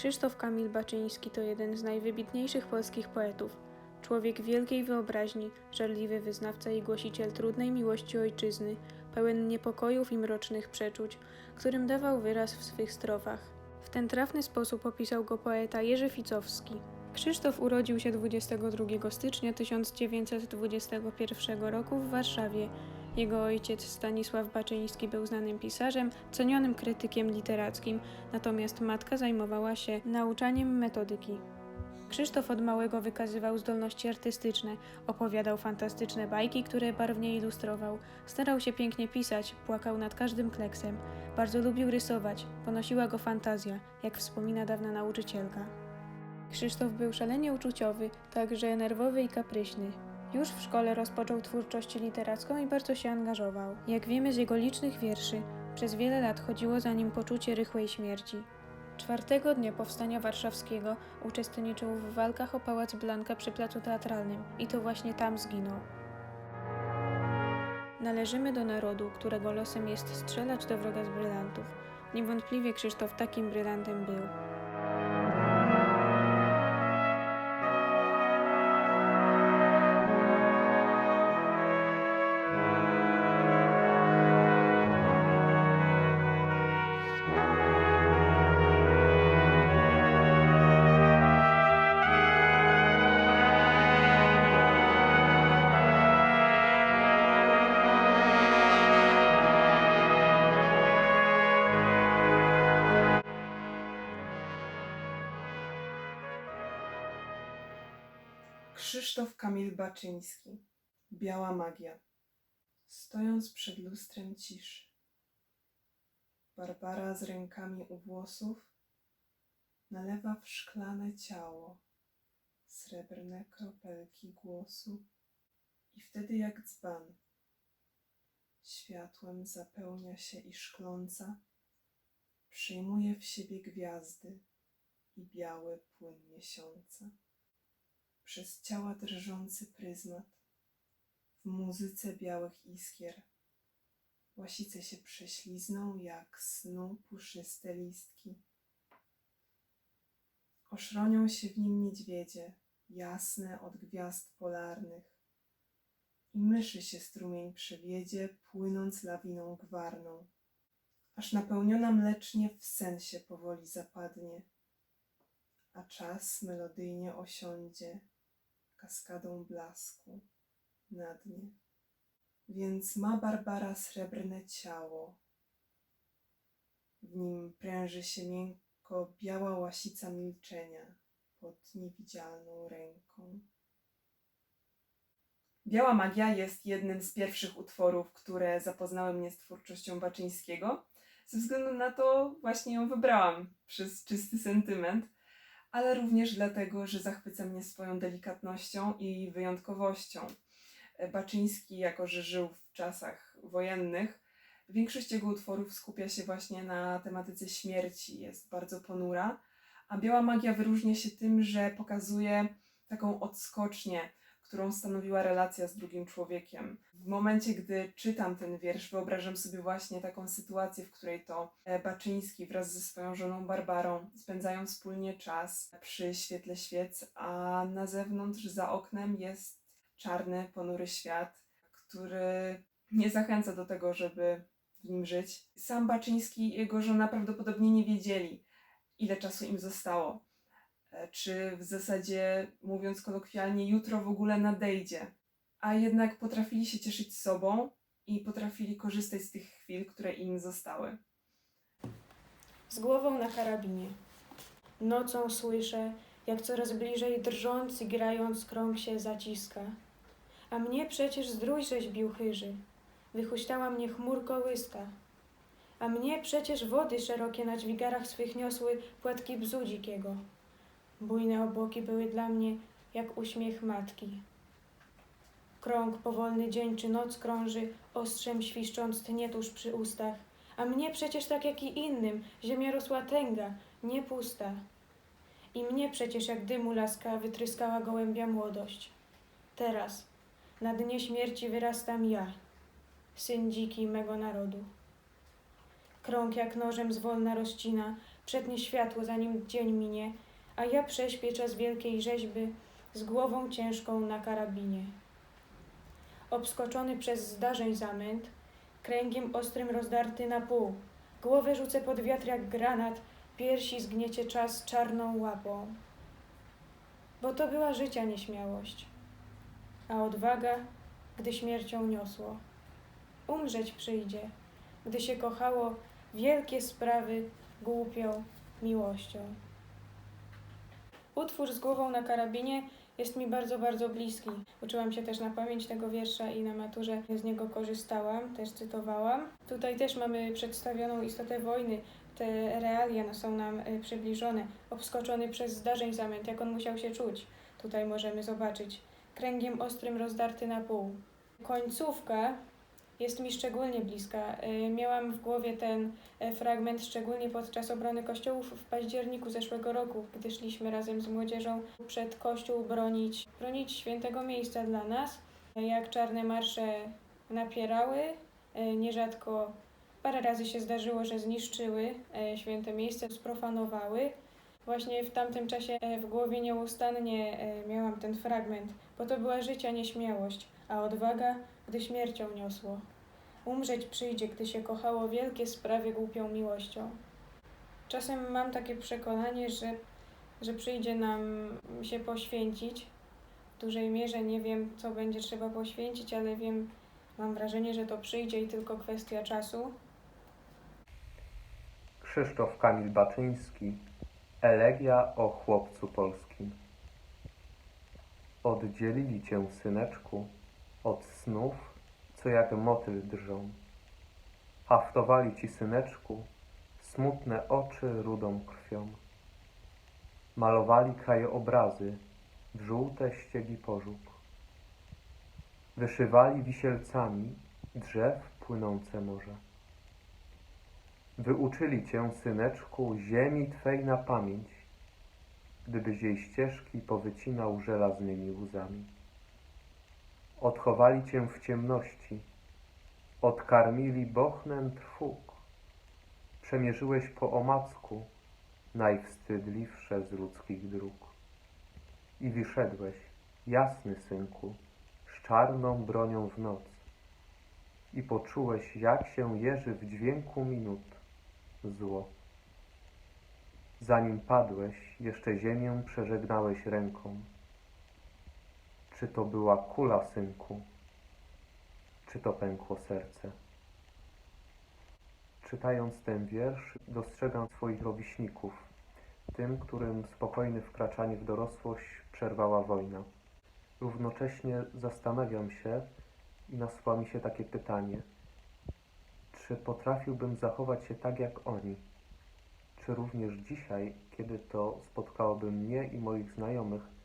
Krzysztof Kamil Baczyński to jeden z najwybitniejszych polskich poetów. Człowiek wielkiej wyobraźni, żarliwy wyznawca i głosiciel trudnej miłości ojczyzny, pełen niepokojów i mrocznych przeczuć, którym dawał wyraz w swych strofach. W ten trafny sposób opisał go poeta Jerzy Ficowski. Krzysztof urodził się 22 stycznia 1921 roku w Warszawie. Jego ojciec Stanisław Baczyński był znanym pisarzem, cenionym krytykiem literackim, natomiast matka zajmowała się nauczaniem metodyki. Krzysztof od małego wykazywał zdolności artystyczne, opowiadał fantastyczne bajki, które barwnie ilustrował, starał się pięknie pisać, płakał nad każdym kleksem, bardzo lubił rysować, ponosiła go fantazja, jak wspomina dawna nauczycielka. Krzysztof był szalenie uczuciowy, także nerwowy i kapryśny. Już w szkole rozpoczął twórczość literacką i bardzo się angażował. Jak wiemy z jego licznych wierszy, przez wiele lat chodziło za nim poczucie rychłej śmierci. Czwartego dnia powstania warszawskiego uczestniczył w walkach o Pałac Blanka przy placu teatralnym i to właśnie tam zginął. Należymy do narodu, którego losem jest strzelać do wroga z brylantów. Niewątpliwie Krzysztof takim brylantem był. Krzysztof Kamil Baczyński. Biała magia. Stojąc przed lustrem ciszy. Barbara z rękami u włosów nalewa w szklane ciało srebrne kropelki głosu i wtedy jak dzban światłem zapełnia się i szkląca przyjmuje w siebie gwiazdy i biały płyn miesiąca przez ciała drżący pryzmat, w muzyce białych iskier. Łasice się prześlizną jak snu puszyste listki. Oszronią się w nim niedźwiedzie, jasne od gwiazd polarnych. I myszy się strumień przewiedzie, płynąc lawiną gwarną, aż napełniona mlecznie w sen się powoli zapadnie, a czas melodyjnie osiądzie kaskadą blasku na dnie. Więc ma Barbara srebrne ciało. W nim pręży się miękko biała łasica milczenia pod niewidzialną ręką. Biała magia jest jednym z pierwszych utworów, które zapoznały mnie z twórczością Baczyńskiego. Ze względu na to właśnie ją wybrałam przez czysty sentyment ale również dlatego, że zachwyca mnie swoją delikatnością i wyjątkowością. Baczyński, jako że żył w czasach wojennych, większość jego utworów skupia się właśnie na tematyce śmierci, jest bardzo ponura, a Biała Magia wyróżnia się tym, że pokazuje taką odskocznię, którą stanowiła relacja z drugim człowiekiem. W momencie, gdy czytam ten wiersz, wyobrażam sobie właśnie taką sytuację, w której to e, Baczyński wraz ze swoją żoną Barbarą spędzają wspólnie czas przy świetle świec, a na zewnątrz, za oknem jest czarny, ponury świat, który nie zachęca do tego, żeby w nim żyć. Sam Baczyński i jego żona prawdopodobnie nie wiedzieli, ile czasu im zostało czy w zasadzie, mówiąc kolokwialnie, jutro w ogóle nadejdzie. A jednak potrafili się cieszyć sobą i potrafili korzystać z tych chwil, które im zostały. Z głową na karabinie. Nocą słyszę, jak coraz bliżej drżąc i grając krąg się zaciska. A mnie przecież zdrój rzeźbił chyży, wychuśtała mnie chmur kołyska. A mnie przecież wody szerokie na dźwigarach swych niosły płatki bzu dzikiego. Bujne obłoki były dla mnie jak uśmiech matki. Krąg powolny dzień czy noc krąży, ostrzem świszcząc tnie tuż przy ustach. A mnie przecież tak jak i innym, ziemia rosła tęga, nie pusta. I mnie przecież jak dymu laska wytryskała gołębia młodość. Teraz, na dnie śmierci wyrastam ja, syn dziki mego narodu. Krąg jak nożem zwolna rozcina, przetnie światło, zanim dzień minie, a ja prześpię czas wielkiej rzeźby z głową ciężką na karabinie. Obskoczony przez zdarzeń zamęt, kręgiem ostrym rozdarty na pół, głowę rzucę pod wiatr jak granat, piersi zgniecie czas czarną łapą. Bo to była życia nieśmiałość, a odwaga, gdy śmiercią niosło. Umrzeć przyjdzie, gdy się kochało wielkie sprawy głupią miłością. Utwór z głową na karabinie jest mi bardzo, bardzo bliski. Uczyłam się też na pamięć tego wiersza i na maturze z niego korzystałam, też cytowałam. Tutaj też mamy przedstawioną istotę wojny. Te realia no, są nam y, przybliżone. Obskoczony przez zdarzeń zamęt, jak on musiał się czuć. Tutaj możemy zobaczyć. Kręgiem ostrym rozdarty na pół. Końcówka jest mi szczególnie bliska. Y, Miałam w głowie ten e, fragment szczególnie podczas obrony kościołów w październiku zeszłego roku, gdy szliśmy razem z młodzieżą przed kościół bronić, bronić świętego miejsca dla nas. Jak czarne marsze napierały, e, nierzadko parę razy się zdarzyło, że zniszczyły e, święte miejsce, sprofanowały. Właśnie w tamtym czasie e, w głowie nieustannie e, miałam ten fragment, bo to była życia nieśmiałość, a odwaga, gdy śmiercią niosło. Umrzeć przyjdzie, gdy się kochało wielkie sprawy głupią miłością. Czasem mam takie przekonanie, że, że przyjdzie nam się poświęcić. W dużej mierze nie wiem, co będzie trzeba poświęcić, ale wiem, mam wrażenie, że to przyjdzie i tylko kwestia czasu. Krzysztof Kamil Baczyński Elegia o chłopcu polskim Oddzielili cię, syneczku, snów, co jak motyl drżą. Haftowali ci, syneczku, smutne oczy rudą krwią. Malowali krajobrazy w żółte ściegi pożółk. Wyszywali wisielcami drzew płynące morze. Wyuczyli cię, syneczku, ziemi twej na pamięć, gdybyś jej ścieżki powycinał żelaznymi łzami. Odchowali cię w ciemności, odkarmili bochnem trwóg, przemierzyłeś po omacku najwstydliwsze z ludzkich dróg. I wyszedłeś, jasny synku, z czarną bronią w noc, i poczułeś, jak się jeży w dźwięku minut zło. Zanim padłeś, jeszcze ziemię przeżegnałeś ręką. Czy to była kula, synku? Czy to pękło serce? Czytając ten wiersz, dostrzegam swoich rówieśników, tym, którym spokojne wkraczanie w dorosłość przerwała wojna. Równocześnie zastanawiam się i nasuwa mi się takie pytanie, czy potrafiłbym zachować się tak jak oni? Czy również dzisiaj, kiedy to spotkałoby mnie i moich znajomych,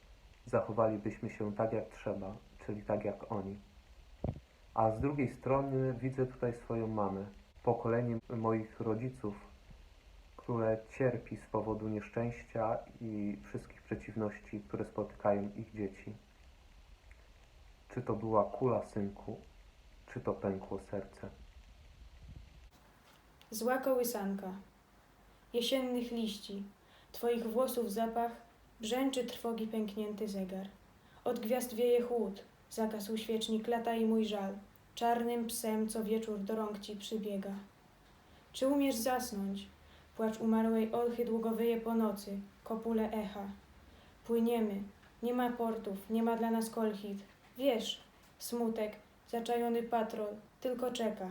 zachowalibyśmy się tak jak trzeba, czyli tak jak oni? A z drugiej strony widzę tutaj swoją mamę, pokolenie moich rodziców, które cierpi z powodu nieszczęścia i wszystkich przeciwności, które spotykają ich dzieci. Czy to była kula synku, czy to pękło serce? Zła kołysanka, jesiennych liści, twoich włosów zapach, brzęczy trwogi pęknięty zegar. Od gwiazd wieje chłód, zagasł świecznik, lata i mój żal, czarnym psem co wieczór do rąk ci przybiega. Czy umiesz zasnąć? Płacz umarłej olchy długo wyje po nocy, kopule echa. Płyniemy, nie ma portów, nie ma dla nas kolchit. Wiesz, smutek, zaczajony patrol, tylko czeka.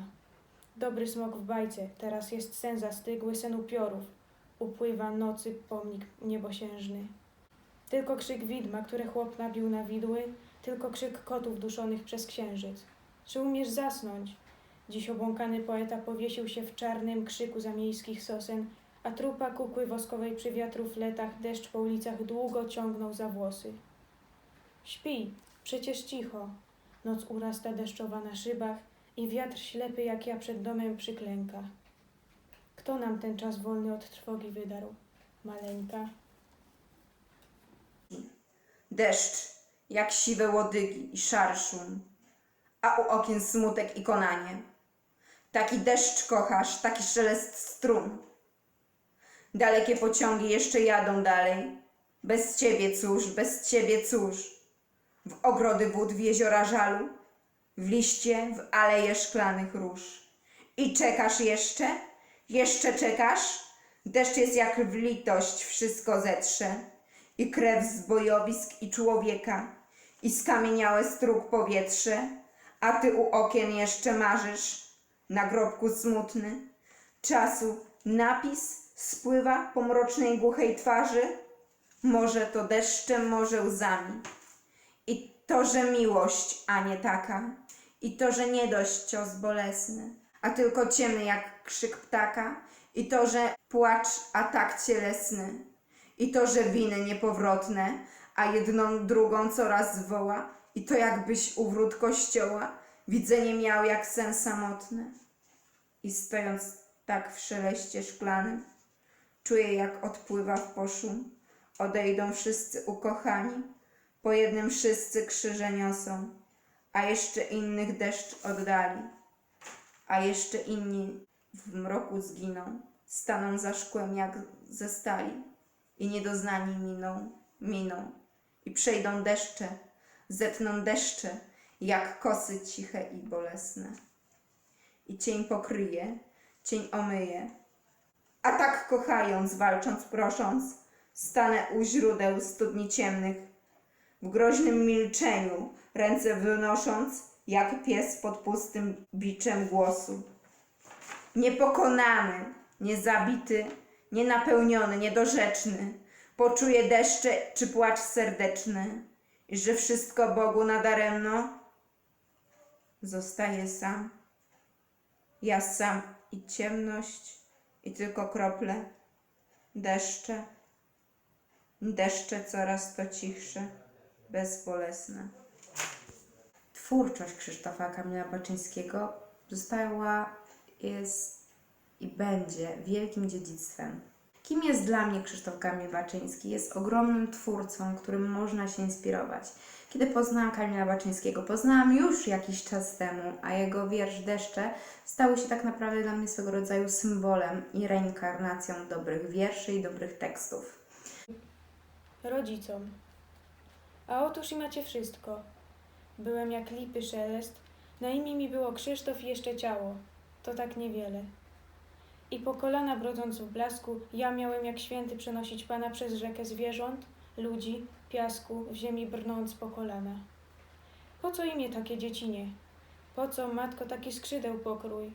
Dobry smok w bajce, teraz jest sen zastygły, sen upiorów. Upływa nocy pomnik niebosiężny. Tylko krzyk widma, które chłop nabił na widły, tylko krzyk kotów duszonych przez księżyc. Czy umiesz zasnąć? Dziś obłąkany poeta powiesił się w czarnym krzyku zamiejskich sosen, a trupa kukły woskowej przy wiatru fletach deszcz po ulicach długo ciągnął za włosy. Śpi, przecież cicho. Noc urasta deszczowa na szybach i wiatr ślepy jak ja przed domem przyklęka. Kto nam ten czas wolny od trwogi wydarł? Maleńka. Deszcz, jak siwe łodygi i szary szum, a u okien smutek i konanie. Taki deszcz kochasz, taki szelest strun. Dalekie pociągi jeszcze jadą dalej. Bez ciebie cóż, bez ciebie cóż. W ogrody wód, w jeziora żalu, w liście, w aleje szklanych róż. I czekasz jeszcze? Jeszcze czekasz? Deszcz jest jak w litość wszystko zetrze. I krew z bojowisk i człowieka. I skamieniałe stróg powietrze. A ty u okien jeszcze marzysz. Na grobku smutny. Czasu napis spływa po mrocznej głuchej twarzy. Może to deszczem, może łzami. I to, że miłość, a nie taka. I to, że nie dość cios bolesny, a tylko ciemny jak krzyk ptaka. I to, że płacz, a tak cielesny. I to, że winy niepowrotne, a jedną drugą coraz woła. I to jakbyś u wrót kościoła widzenie miał jak sen samotny. I stojąc tak w szeleście szklanym, czuję jak odpływa w poszum. Odejdą wszyscy ukochani, po jednym wszyscy krzyże niosą, a jeszcze innych deszcz oddali, a jeszcze inni w mroku zginą, staną za szkłem jak ze stali i niedoznani miną, miną i przejdą deszcze, zetną deszcze, jak kosy ciche i bolesne. I cień pokryje, cień omyje, a tak kochając, walcząc, prosząc, stanę u źródeł studni ciemnych, w groźnym milczeniu, ręce wynosząc, jak pies pod pustym biczem głosu. Niepokonany, niezabity, nienapełniony, niedorzeczny, poczuje deszcze czy płacz serdeczny, i że wszystko Bogu nadaremno, zostaje sam. Ja sam i ciemność, i tylko krople, deszcze, deszcze coraz to cichsze, bezbolesne. Twórczość Krzysztofa Kamila Baczyńskiego została, jest i będzie wielkim dziedzictwem. Kim jest dla mnie Krzysztof Kamil Baczyński? Jest ogromnym twórcą, którym można się inspirować. Kiedy poznałam Kamila Baczyńskiego, poznałam już jakiś czas temu, a jego wiersz Deszcze stały się tak naprawdę dla mnie swego rodzaju symbolem i reinkarnacją dobrych wierszy i dobrych tekstów. rodzicom. A otóż i macie wszystko. Byłem jak lipy szelest, na imię mi było Krzysztof i jeszcze ciało. To tak niewiele. I po kolana brodząc w blasku, ja miałem jak święty przenosić Pana przez rzekę zwierząt, ludzi, piasku, w ziemi brnąc po kolana. Po co imię takie dziecinie? Po co, matko, taki skrzydeł pokrój?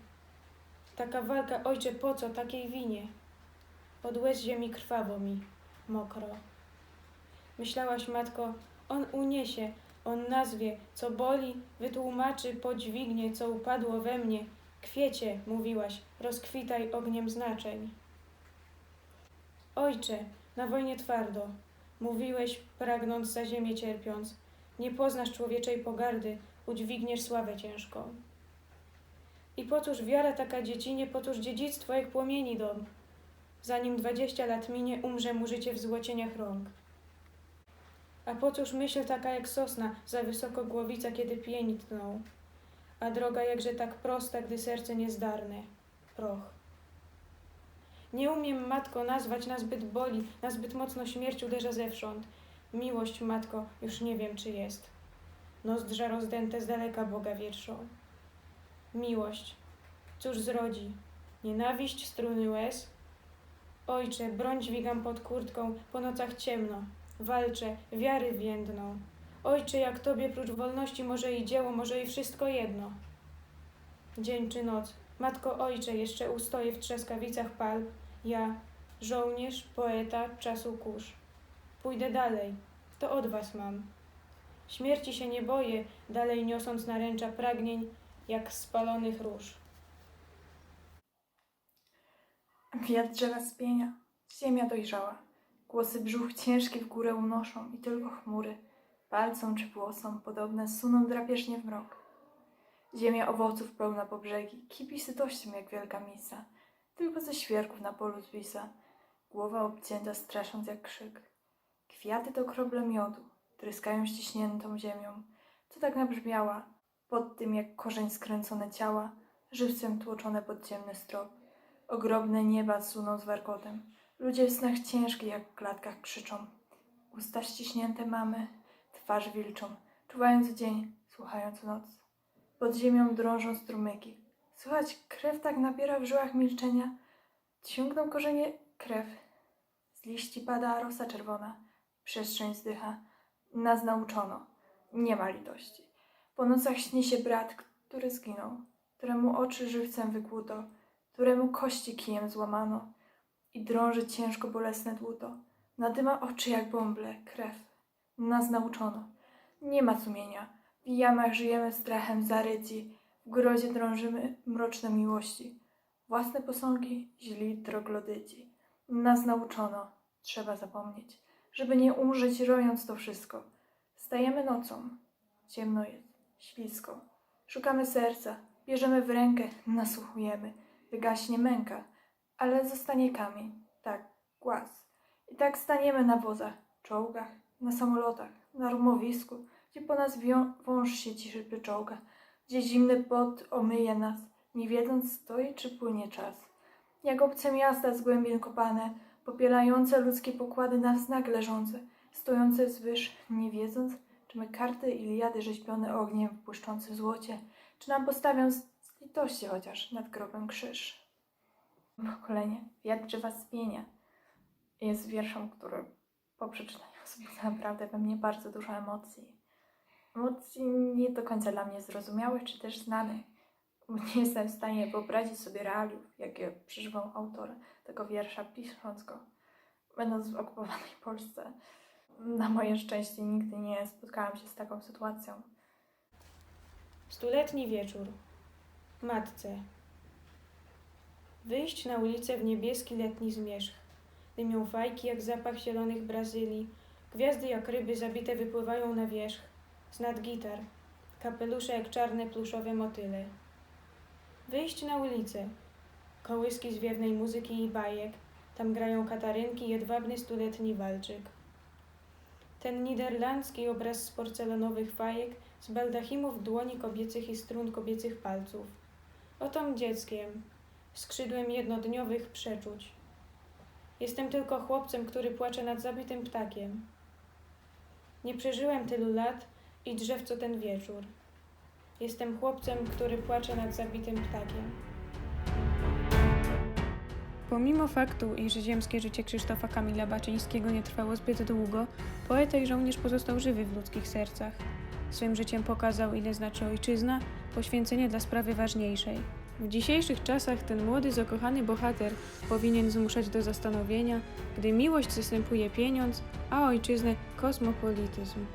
Taka walka, ojcze, po co takiej winie? Od łez ziemi krwawo mi, mokro. Myślałaś, matko, on uniesie, on nazwie, co boli, wytłumaczy, podźwignie, co upadło we mnie. Kwiecie, mówiłaś, rozkwitaj ogniem znaczeń. Ojcze, na wojnie twardo, mówiłeś, pragnąc za ziemię cierpiąc, nie poznasz człowieczej pogardy, udźwigniesz sławę ciężką. I po cóż wiara taka dziecinie, po cóż dziedzictwo jak płomieni dom? Zanim dwadzieścia lat minie, umrze mu życie w złocieniach rąk. A po cóż myśl taka jak sosna, za wysoko głowica, kiedy pieni tną? A droga jakże tak prosta, gdy serce niezdarne, proch. Nie umiem, matko, nazwać, nazbyt boli, nazbyt mocno śmierć uderza zewsząd. Miłość, matko, już nie wiem, czy jest. Nozdrza rozdęte z daleka Boga wietrzą. Miłość, cóż zrodzi? Nienawiść, struny łez? Ojcze, broń dźwigam pod kurtką, po nocach ciemno. Walczę, wiary więdną. Ojcze, jak Tobie prócz wolności może i dzieło, może i wszystko jedno. Dzień czy noc, matko ojcze, jeszcze ustoję w trzaskawicach pal. Ja, żołnierz, poeta, czasu kurz. Pójdę dalej, to od was mam. Śmierci się nie boję, dalej niosąc naręcza pragnień, jak spalonych róż. Wiatr drzewa spienia, ziemia dojrzała. Głosy brzuch ciężkie w górę unoszą i tylko chmury, palcom czy włosom podobne, suną drapieżnie w mrok. Ziemia owoców pełna po brzegi, kipi sytością jak wielka misa, tylko ze świerków na polu zwisa, głowa obcięta strasząc jak krzyk. Kwiaty to krople miodu, tryskają ściśniętą ziemią, co tak nabrzmiała, pod tym jak korzeń skręcone ciała, żywcem tłoczone pod ciemny strop. Ogromne nieba suną z warkotem, Ludzie w snach ciężkich jak w klatkach krzyczą. Usta ściśnięte mamy, twarz wilczą, czuwając dzień, słuchając noc. Pod ziemią drążą strumyki. Słychać krew tak nabiera w żyłach milczenia. Ciągną korzenie krew. Z liści pada rosa czerwona. Przestrzeń zdycha. Nas nauczono. Nie ma litości. Po nocach śni się brat, który zginął, któremu oczy żywcem wykłuto, któremu kości kijem złamano i drąży ciężko bolesne dłuto. Nadyma oczy jak bąble, krew. Nas nauczono. Nie ma sumienia. W jamach żyjemy strachem zaryci. W grodzie drążymy mroczne miłości. Własne posągi źli troglodyci. Nas nauczono. Trzeba zapomnieć, żeby nie umrzeć rojąc to wszystko. Stajemy nocą. Ciemno jest, ślisko. Szukamy serca, bierzemy w rękę, nasłuchujemy. Wygaśnie męka, ale zostanie kamień, tak, głaz. I tak staniemy na wozach, czołgach, na samolotach, na rumowisku, gdzie po nas wią- wąż się ciszy czołga, gdzie zimny pot omyje nas, nie wiedząc stoi czy płynie czas. Jak obce miasta z głębin kopane, popielające ludzkie pokłady na znak leżące, stojące zwyż, nie wiedząc, czy my karty Iliady rzeźbione ogniem w błyszczącym złocie, czy nam postawią z litości chociaż nad grobem krzyż. Pokolenie, wiatr drzewa spienia jest wierszem, który po wzbudza naprawdę we mnie bardzo dużo emocji. Emocji nie do końca dla mnie zrozumiałych, czy też znanych, nie jestem w stanie wyobrazić sobie realiów, jakie przeżywał autor tego wiersza, pisząc go, będąc w okupowanej Polsce. Na moje szczęście nigdy nie spotkałam się z taką sytuacją. Stuletni wieczór. Matce. Wyjść na ulicę w niebieski letni zmierzch. Dymią fajki jak zapach zielonych Brazylii. Gwiazdy jak ryby zabite wypływają na wierzch. Z nad gitar. Kapelusze jak czarne pluszowe motyle. Wyjść na ulicę. Kołyski zwiewnej muzyki i bajek. Tam grają katarynki jedwabny stuletni walczyk. Ten niderlandzki obraz z porcelanowych fajek z baldachimów dłoni kobiecych i strun kobiecych palców. Otom dzieckiem, skrzydłem jednodniowych przeczuć. Jestem tylko chłopcem, który płacze nad zabitym ptakiem. Nie przeżyłem tylu lat i drzew co ten wieczór. Jestem chłopcem, który płacze nad zabitym ptakiem. Pomimo faktu, iż ziemskie życie Krzysztofa Kamila Baczyńskiego nie trwało zbyt długo, poeta i żołnierz pozostał żywy w ludzkich sercach. Swym życiem pokazał, ile znaczy ojczyzna, poświęcenie dla sprawy ważniejszej. W dzisiejszych czasach ten młody, zakochany bohater powinien zmuszać do zastanowienia, gdy miłość zastępuje pieniądz, a ojczyznę kosmopolityzm.